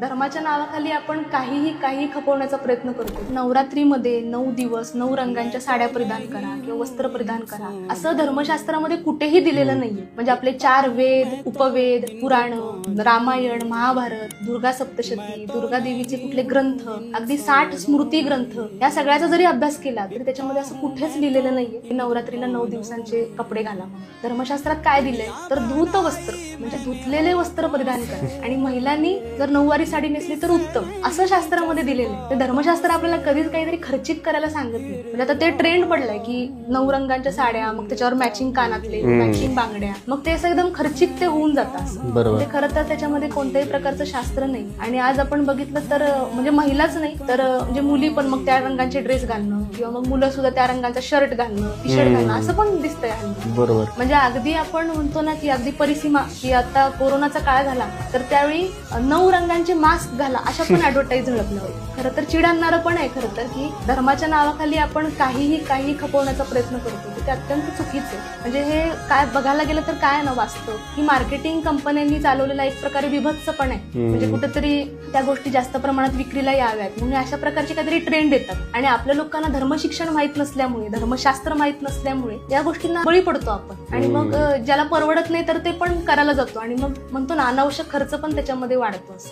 धर्माच्या नावाखाली आपण काहीही काही खपवण्याचा प्रयत्न करतो. नवरात्रीमध्ये नऊ दिवस नऊ रंगांच्या साड्या परिधान करा किंवा वस्त्र परिधान करा. असं धर्मशास्त्रामध्ये कुठेही दिलेलं नाहीये. म्हणजे आपले चार वेद उपवेद पुराण रामायण महाभारत दुर्गा सप्तशती दुर्गा देवीचे कुठले ग्रंथ अगदी साठ स्मृती ग्रंथ या सगळ्याचा जरी अभ्यास केला तरी त्याच्यामध्ये असं कुठेच लिहिलेलं नाहीये की नवरात्रीला नऊ दिवसांचे कपडे घाला. धर्मशास्त्रात काय दिलंय? तर धूत वस्त्र म्हणजे धुतलेले वस्त्र परिधान करा. आणि महिलांनी जर नऊवारी साडी नेसली तर उत्तम. असं शास्त्रामध्ये दिलेलं आहे. ते धर्मशास्त्र आपल्याला कधीच काहीतरी खर्चिक करायला सांगत नाही. म्हणजे आता ते ट्रेंड पडलंय की नऊ रंगांच्या साड्या मग त्याच्यावर मॅचिंग कानातले मॅचिंग बांगड्या मग ते असं एकदम खर्चिक ते होऊन जातं असं. बरोबर. ते खरं तर त्याच्यामध्ये कोणत्याही प्रकारचं शास्त्र नाही. आणि आज आपण बघितलं तर म्हणजे महिलाच नाही तर म्हणजे मुली पण मग त्या रंगाचे ड्रेस घालणं किंवा मग मुलं सुद्धा त्या रंगाचा शर्ट घालणं टी शर्ट घालणं असं पण दिसतंय बरोबर. म्हणजे अगदी आपण म्हणतो ना की अगदी परिसीमा की आता कोरोनाचा काळ झाला तर त्यावेळी नऊ रंगांचे मास्क घाला अशा पण ऍडव्हर्टाईज झळकल्या होत्या खरं तर चिड आणणारं पण आहे खरं तर की धर्माच्या नावाखाली आपण काहीही काही खपवण्याचा प्रयत्न करतो ते अत्यंत चुकीचं आहे. म्हणजे हे काय बघायला गेलं तर काय ना वास्तव? की मार्केटिंग कंपन्यांनी चालवलेला एक प्रकारे विभत्स पण आहे. म्हणजे कुठेतरी त्या गोष्टी जास्त प्रमाणात विक्रीला याव्यात. म्हणून अशा प्रकारचे काहीतरी ट्रेंड येतात. आणि आपल्या लोकांना धर्मशिक्षण माहीत नसल्यामुळे धर्मशास्त्र माहीत नसल्यामुळे या गोष्टींना बळी पडतो आपण. आणि मग ज्याला परवडत नाही तर ते पण करायला जातो. आणि मग म्हणतो ना अनावश्यक खर्च पण त्याच्यामध्ये वाढतो असं.